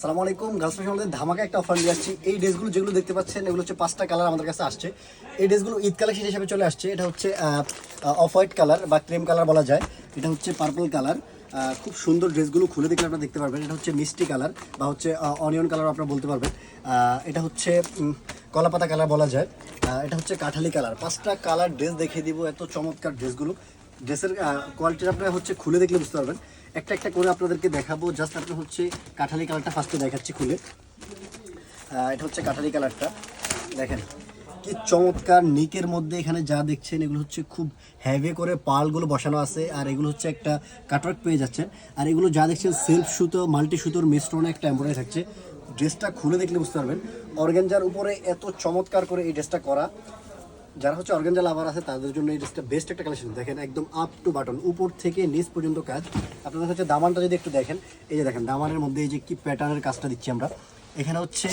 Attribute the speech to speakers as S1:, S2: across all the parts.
S1: সালাম আলাইকুম, girls fashion ধামাকা একটা অফার নিয়ে আসছি। এই ড্রেসগুলো যেগুলো দেখতে পাচ্ছেন, এগুলো হচ্ছে পাঁচটা কালার আমাদের কাছে আসছে। এই ড্রেসগুলো ঈদ কালেকশন হিসেবে চলে আসছে। এটা হচ্ছে অফ হোয়াইট কালার বা ক্রিম কালার বলা যায়। এটা হচ্ছে পার্পল কালার খুব সুন্দর ড্রেসগুলো খুলে দেখলে আপনারা দেখতে পারবেন। এটা হচ্ছে মিষ্টি কালার বা হচ্ছে অনিয়ন কালার আপনারা বলতে পারবেন। এটা হচ্ছে কলাপাতা কালার বলা যায়। এটা হচ্ছে কাঠালি কালার পাঁচটা কালার ড্রেস দেখিয়ে দিব, এত চমৎকার ড্রেসগুলো। ড্রেসের কোয়ালিটিটা আপনারা হচ্ছে খুলে দেখলে বুঝতে পারবেন। একটা একটা করে আপনাদেরকে দেখাবো। জাস্ট আপনার হচ্ছে কাঠালি কালারটা ফার্স্টে দেখাচ্ছি খুলে। এটা হচ্ছে কাঠালি কালারটা। দেখেন, কি চমৎকার নিকের মধ্যে এখানে যা দেখছেন, এগুলো হচ্ছে খুব হ্যাভি করে পালগুলো বসানো আছে, আর এগুলো হচ্ছে একটা কাটওয়ার্ক পেয়ে যাচ্ছেন। আর এগুলো যা দেখছেন সেলফ সুতো মাল্টি সুতোর মিশ্রণে, একটা এমব্রয়ডারি থাকছে। ড্রেসটা খুলে দেখলে বুঝতে পারবেন। অর্গেঞ্জার উপরে এত চমৎকার করে এই ড্রেসটা করা। যারা হচ্ছে অর্গানজা লাভার আছে, তাদের জন্য এই ড্রেসটা বেস্ট একটা কালেকশন দেখেন, একদম আপ টু বাটন উপর থেকে নিচ পর্যন্ত কাজ। আপনাদের হচ্ছে দামানটা যদি একটু দেখেন, এই যে দেখেন, দামানের মধ্যে এই যে কি প্যাটার্নের কাজটা দিচ্ছি আমরা। এখানে হচ্ছে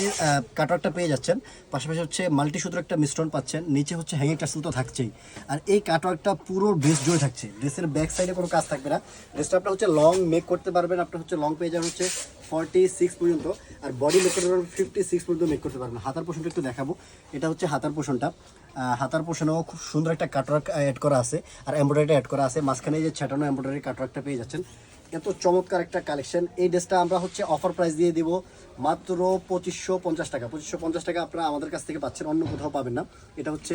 S1: কাটারটা পেয়ে যাচ্ছেন, পাশাপাশি হচ্ছে মাল্টি সুতোর একটা মিশ্রণ পাচ্ছেন, নিচে হচ্ছে হ্যাঙ্গিং টাসেল তো থাকছেই। আর এই কাটওয়ার্কটা পুরো ড্রেস জুড়ে থাকছে ড্রেসের ব্যাক সাইডে কোনো কাজ থাকবে না। ড্রেসটা আপনার হচ্ছে লং মেক করতে পারবেন, আপনার হচ্ছে লং পেয়ে যাবেন হচ্ছে ফর্টি সিক্স পর্যন্ত। আর বডি মেক করতে পারবেন ফিফটি সিক্স পর্যন্ত মেক করতে পারবেন। হাতার পোষণটা একটু দেখাবো। এটা হচ্ছে হাতার পোষণটা হাতার পোষণেও খুব সুন্দর একটা কাটওয়ার্ক অ্যাড করা আছে। আর এমব্রয়ডারিটা অ্যাড করা আছে। মাঝখানে যে ছাটানো এমব্রয়ডারি কাটওয়ার্কটা পেয়ে যাচ্ছেন। এত চমৎকার একটা কালেকশন এই ড্রেসটা আমরা হচ্ছে অফার প্রাইস দিয়ে দিব মাত্র পঁচিশশো পঞ্চাশ টাকা। পঁচিশশো পঞ্চাশ টাকা আপনারা আমাদের কাছ থেকে পাচ্ছেন, অন্য কোথাও পাবেন না। এটা হচ্ছে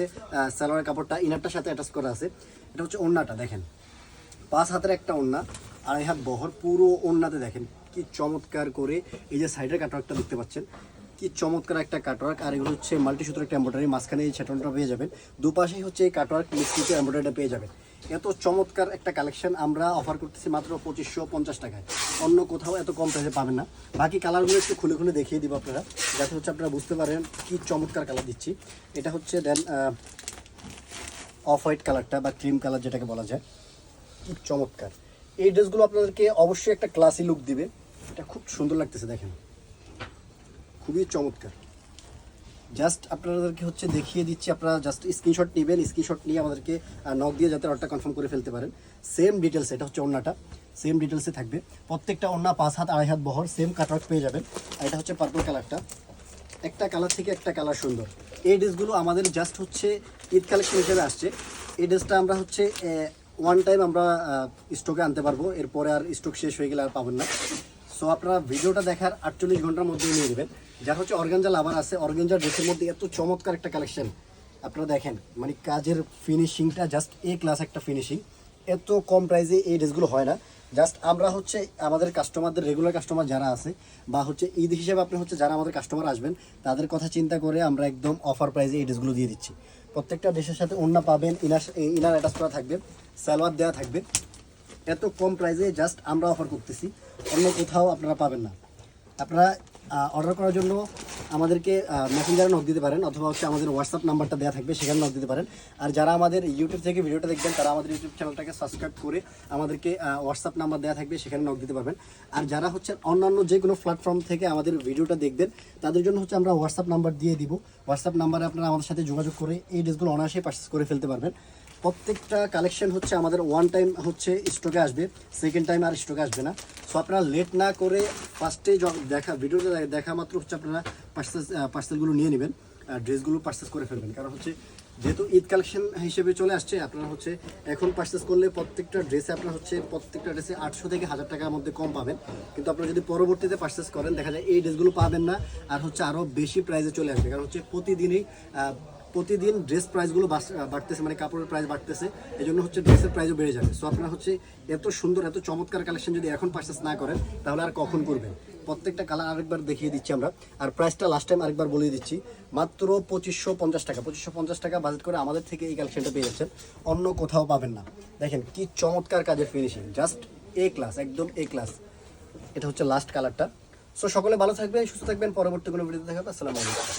S1: স্যালোয়ার কাপড়টা ইনারটার সাথে অ্যাটাচ করা আছে। এটা হচ্ছে ওড়নাটা দেখেন। পাঁচ হাতের একটা ওড়না আড়াই হাত বহর, পুরো ওড়নাতে দেখেন কি চমৎকার করে এই যে সাইডের কাটওয়ার্কটা দেখতে পাচ্ছেন। কি চমৎকার একটা কাটওয়ার্ক আর এগুলো হচ্ছে মাল্টি সুতোর একটা এম্ব্রয়ডারি মাঝখানে এই ছেটনটা পেয়ে যাবেন। দুপাশেই হচ্ছে এই কাটওয়ার্ক মিক্সিতে এম্ব্রয়ডারিটা পেয়ে যাবেন। এত চমৎকার একটা কালেকশন আমরা অফার করতেছি মাত্র পঁচিশশো পঞ্চাশ টাকায়। অন্য কোথাও এত কম প্রাইসে পাবেন না। বাকি কালারগুলো একটু খুলে খুলে দেখিয়ে দিব আপনারা, যাতে হচ্ছে আপনারা বুঝতে পারেন কি চমৎকার কালার দিচ্ছি। এটা হচ্ছে দেন অফ হোয়াইট কালারটা বা ক্রিম কালার যেটাকে বলা যায়। কি চমৎকার। এই ড্রেসগুলো আপনাদেরকে অবশ্যই একটা ক্লাসি লুক দিবে। এটা খুব সুন্দর লাগতেছে, দেখেন। খুবই চমৎকার। জাস্ট আপনাদেরকে হচ্ছে দেখিয়ে দিচ্ছি, আপনারা জাস্ট স্ক্রিনশট নেবেন স্ক্রিনশট নিয়ে আমাদেরকে নক দিয়ে যাতে অর্ডারটা কনফার্ম করে ফেলতে পারেন। সেম ডিটেলস এটা হচ্ছে ওন্নাটা সেম ডিটেলসে থাকবে। প্রত্যেকটা ওন্না পাঁচ হাত, আড়াই হাত বহর সেম কাটওয়ার্ক পেয়ে যাবেন। আর এটা হচ্ছে পার্পল কালারটা একটা কালার থেকে একটা কালার সুন্দর। এই ড্রেসগুলো আমাদের জাস্ট হচ্ছে ঈদ কালেকশন হিসেবে আসছে। এই ড্রেসটা আমরা হচ্ছে ওয়ান টাইম আমরা স্টকে আনতে পারব। এরপরে আর স্টক শেষ হয়ে গেলে আর পাবেন না। সো আপনারা ভিডিওটা দেখার আটচল্লিশ ঘণ্টার মধ্যে নিয়ে নেবেন। যার হচ্ছে অর্গানজা লাভার আছে। অর্গানজা ড্রেসের মধ্যে এত চমৎকার একটা কালেকশন। আপনারা দেখেন মানে কাজের ফিনিশিংটা জাস্ট এ ক্লাস একটা ফিনিশিং এত কম প্রাইসে এই ড্রেসগুলো হয় না। জাস্ট আমরা হচ্ছে আমাদের কাস্টমারদের রেগুলার কাস্টমার যারা আছে, বা হচ্ছে ঈদ হিসেবে আপনি হচ্ছে যারা আমাদের কাস্টমার আসবেন, তাদের কথা চিন্তা করে আমরা একদম অফার প্রাইসে এই ড্রেসগুলো দিয়ে দিচ্ছি। প্রত্যেকটা ড্রেসের সাথে অন্য পাবেন, ইনার ইনার অ্যাটাচ করা থাকবে, সালোয়ার দেওয়া থাকবে। এত কম প্রাইসে জাস্ট আমরা অফার করতেছি। অন্য কোথাও আপনারা পাবেন না। আপনারা অর্ডার করার জন্য আমাদেরকে মেসেঞ্জারে নক দিতে পারেন অথবা হচ্ছে আমাদের হোয়াটসঅ্যাপ নাম্বারটা দেওয়া থাকবে, সেখানে নক দিতে পারেন। আর যারা আমাদের ইউটিউব থেকে ভিডিওটা দেখবেন, তারা আমাদের ইউটিউব চ্যানেলটাকে সাবস্ক্রাইব করে আমাদেরকে হোয়াটসঅ্যাপ নাম্বার দেওয়া থাকবে, সেখানে নক দিতে পারবেন। আর যারা হচ্ছে অন্যান্য যে কোনো প্ল্যাটফর্ম থেকে আমাদের ভিডিওটা দেখবেন, তাদের জন্য হচ্ছে আমরা হোয়াটসঅ্যাপ নাম্বার দিয়ে দিব। হোয়াটসঅ্যাপ নাম্বারে আপনারা আমাদের সাথে যোগাযোগ করে এই ড্রেসগুলো অনায়াসে পারচেস করে ফেলতে পারবেন। প্রত্যেকটা কালেকশন হচ্ছে আমাদের ওয়ান টাইম হচ্ছে স্টকে আসবে সেকেন্ড টাইম আর স্টকে আসবে না। সো আপনারা লেট না করে ফার্স্টে দেখা ভিডিওটা দেখা মাত্র হচ্ছে আপনারা পার্সেস পার্সেলগুলো নিয়ে নেবেন, আর ড্রেসগুলো পার্সেস করে ফেলবেন। কারণ হচ্ছে যেহেতু ঈদ কালেকশন হিসেবে চলে আসছে, আপনারা হচ্ছে এখন পার্সেস করলে প্রত্যেকটা ড্রেসে আপনার হচ্ছে প্রত্যেকটা ড্রেসে আটশো থেকে হাজার টাকার মধ্যে কম পাবেন। কিন্তু আপনারা যদি পরবর্তীতে পার্সেস করেন, দেখা যায় এই ড্রেসগুলো পাবেন না, আর হচ্ছে আরও বেশি প্রাইসে চলে আসবে। কারণ হচ্ছে প্রতিদিনই প্রতিদিন ড্রেস প্রাইসগুলো বাড়তেছে মানে কাপড়ের প্রাইস বাড়তেছে এই জন্য হচ্ছে ড্রেসের প্রাইসও বেড়ে যাবে। সো আপনারা হচ্ছে এত সুন্দর, এত চমৎকার কালেকশন যদি এখন পারচেস না করেন, তাহলে আর কখন করবেন? প্রত্যেকটা কালার আরেকবার দেখিয়ে দিচ্ছি আমরা। আর প্রাইসটা লাস্ট টাইম আরেকবার বলে দিচ্ছি, মাত্র পঁচিশশো পঞ্চাশ টাকা। পঁচিশশো পঞ্চাশ টাকা বাজেট করে আমাদের থেকে এই কালেকশনটা পেয়ে যাচ্ছেন। অন্য কোথাও পাবেন না। দেখেন কি চমৎকার কাজের ফিনিশিং জাস্ট এ ক্লাস একদম এ ক্লাস এটা হচ্ছে লাস্ট কালারটা সো সকলে ভালো থাকবেন, সুস্থ থাকবেন, পরবর্তী কোনো ভিডিওতে দেখাবো আসসালামু আলাইকুম।